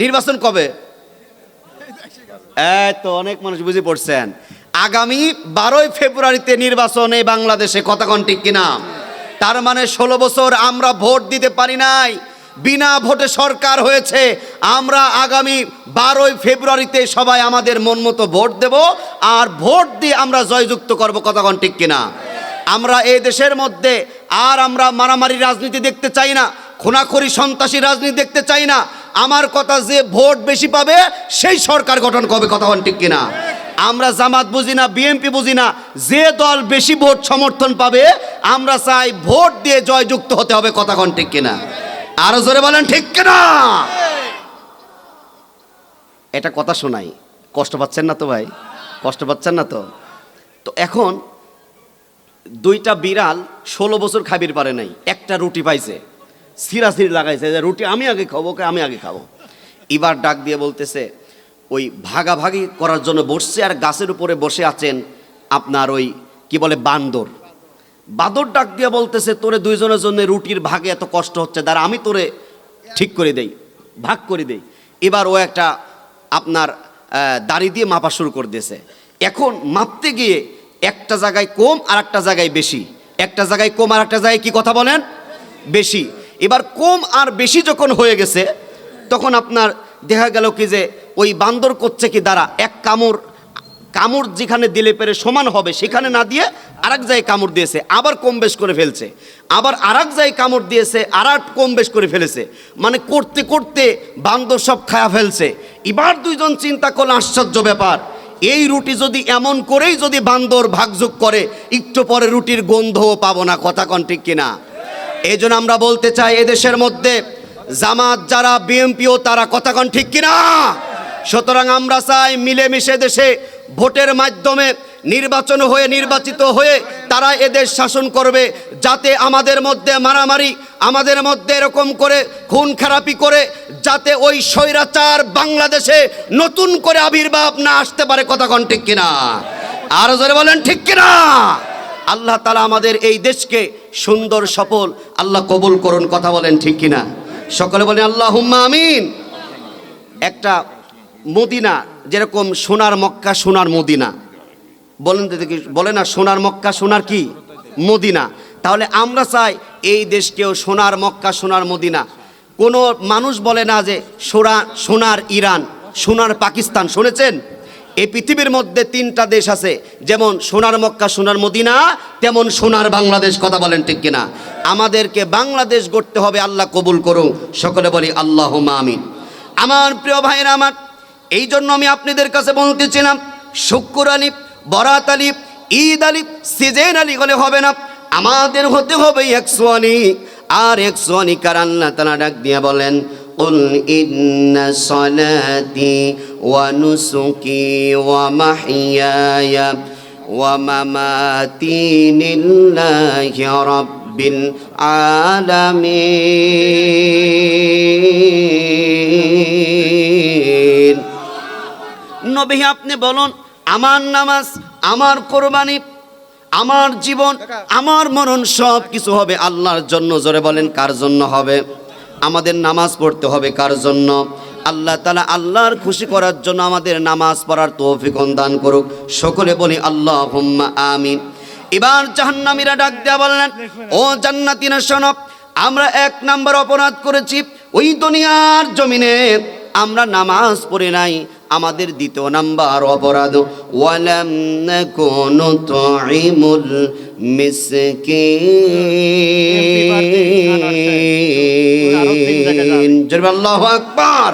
নির্বাচন কবে? তো অনেক মানুষ বুঝে পড়ছেন। আগামী বারোই ফেব্রুয়ারিতে নির্বাচনে বাংলাদেশে কতক্ষণ ঠিক কিনা? তার মানে ষোলো বছর আমরা ভোট দিতে পারি নাই। বিনা ভোটে সরকার হয়েছে। আমরা আগামী বারোই ফেব্রুয়ারিতে সবাই আমাদের মন মতো ভোট দেব আর ভোট দিয়ে আমরা জয়যুক্ত করব কতক্ষণ ঠিক কিনা? আমরা এই দেশের মধ্যে আর আমরা মারামারি রাজনীতি দেখতে চাই না, খুনাখুরি সন্ত্রাসী রাজনীতি দেখতে চাই না আমার কথা যে ভোট বেশি পাবে, সেই সরকার গঠন করবে, কথা বলেন ঠিক কিনা? আমরা জামাত বুঝি না, বিএনপি বুঝি না, যে দল বেশি ভোট সমর্থন পাবে, আমরা চাই ভোট দিয়ে জয়যুক্ত হতে হবে, কথা কন ঠিক কিনা? আরও জোরে বলেন ঠিক কিনা? এটা কথা শোনাই। কষ্ট পাচ্ছেন না তো ভাই? কষ্ট পাচ্ছেন না তো? তো এখন দুইটা বিড়াল ষোলো বছর খাবির পারে নাই, একটা রুটি পাইছে। সিরাসির লাগাইছে যে রুটি আমি আগে খাব, ওকে আমি আগে খাব। এবার ডাক দিয়ে বলতেছে, ওই ভাগাভাগি করার জন্য বসছে আর গাছের উপরে বসে আছেন আপনার ওই, কি বলে, বান্দর। বাদর ডাক দিয়ে বলতেছে, তোরে দুইজনের জন্য রুটির ভাগে এত কষ্ট হচ্ছে দ্বারা আমি তোরে ঠিক করে দেই, ভাগ করে দেই। এবার ও একটা আপনার দাড়ি দিয়ে মাপা শুরু করে দিয়েছে। এখন মাপতে গিয়ে একটা জায়গায় কম আর একটা জায়গায় বেশি। একটা জায়গায় কম আর একটা জায়গায় কি কথা বলেন? বেশি। এবার কম আর বেশি যখন হয়ে গেছে, তখন আপনার দেখা গেল কি যে ওই বান্দর করছে কি দ্বারা, এক কামড় কামড় যেখানে দিলে পেরে সমান হবে, সেখানে না দিয়ে আরেক জায়গায় কামড় দিয়েছে, আবার কম বেশ করে ফেলছে, আবার আরেক জায়গায় কামড় দিয়েছে আর এক কম বেশ করে ফেলেছে মানে করতে করতে বান্দর সব খায়া ফেলছে। এবার দুইজন চিন্তা করলে আশ্চর্য ব্যাপার, এই রুটি যদি এমন করেই যদি বান্দর ভাগযোগ করে, একটু পরে রুটির গন্ধও পাবো না, কথা কন ঠিক কিনা? এই জন্য আমরা বলতে চাই এদেশের মধ্যে জামাত যারা বিএমপিও তারা কথা কন ঠিক কিনা? সুতরাং আমরা চাই মিলেমিশে দেশে ভোটের মাধ্যমে নির্বাচন হয়ে, নির্বাচিত হয়ে তারা এদেশ শাসন করবে, যাতে আমাদের মধ্যে মারামারি, আমাদের মধ্যে এরকম করে খুন খারাপি করে, যাতে ওই স্বৈরাচার বাংলাদেশে নতুন করে আবির্ভাব না আসতে পারে কথা কন ঠিক কিনা? আরও জোরে বলেন, ঠিক কিনা? আল্লাহ তালা আমাদের এই দেশকে সুন্দর, সফল, আল্লাহ কবুল করুন, কথা বলেন ঠিক কিনা? সকলে বলেন আল্লাহ আমিন। একটা মদিনা, যেরকম সোনার মক্কা, সোনার মদিনা। বলেন বলে না, সোনার মক্কা, সোনার কি? মদিনা। তাহলে আমরা চাই এই দেশকেও সোনার মক্কা, সোনার মদিনা। কোনো মানুষ বলে না যে সোনা সোনার ইরান, সোনার পাকিস্তান। শুনেছেন? এই পৃথিবীর মধ্যে তিনটা দেশ আছে। যেমন সোনার মক্কা, সোনার মদিনা, তেমন সোনার বাংলাদেশ, কথা বলেন ঠিক কিনা। আমাদেরকে বাংলাদেশ গড়তে হবে, আল্লাহ কবুল করুন সকলে বলি আল্লাহ মামিন আমার প্রিয় ভাইয়েরা আমার, এই জন্য আমি আপনাদের কাছে বলতেছিলাম শুক্র আলিফ বরাত আলিফ ঈদ আলিফ সিজেন আলি হলে হবে না। আমাদের হতে হবে একশো আলি আর একশো আলি কার? আল্লাহ তারা ডাক দিয়ে বলেন ونسكي ومحياي ومماتي لله رب العالمين নবী আপনি বলুন আমার নামাজ আমার কোরবানি আমার জীবন আমার মরণ সব কিছু হবে আল্লাহর জন্য জোরে বলেন কার জন্য হবে আমাদের নামাজ পড়তে হবে, কার জন্য? আল্লাহ তালা আল্লাহর খুশি করার জন্য আমাদের নামাজ পড়ার তৌফিক দান করুক। সকলে বলি আল্লাহ আমিন। এবার জাহান্নামীরা ডাক দেয়া বললেন, ও জান্নাতিনা শোনব আমরা এক নাম্বার অপরাধ করেছি। ওই দুনিয়ার জমিনে আমরা নামাজ পড়ে নাই, আমাদের দ্বিতীয় নাম্বার অপরাধ। ওয়ালাম মিসকিন। জোরে আল্লাহু আকবার।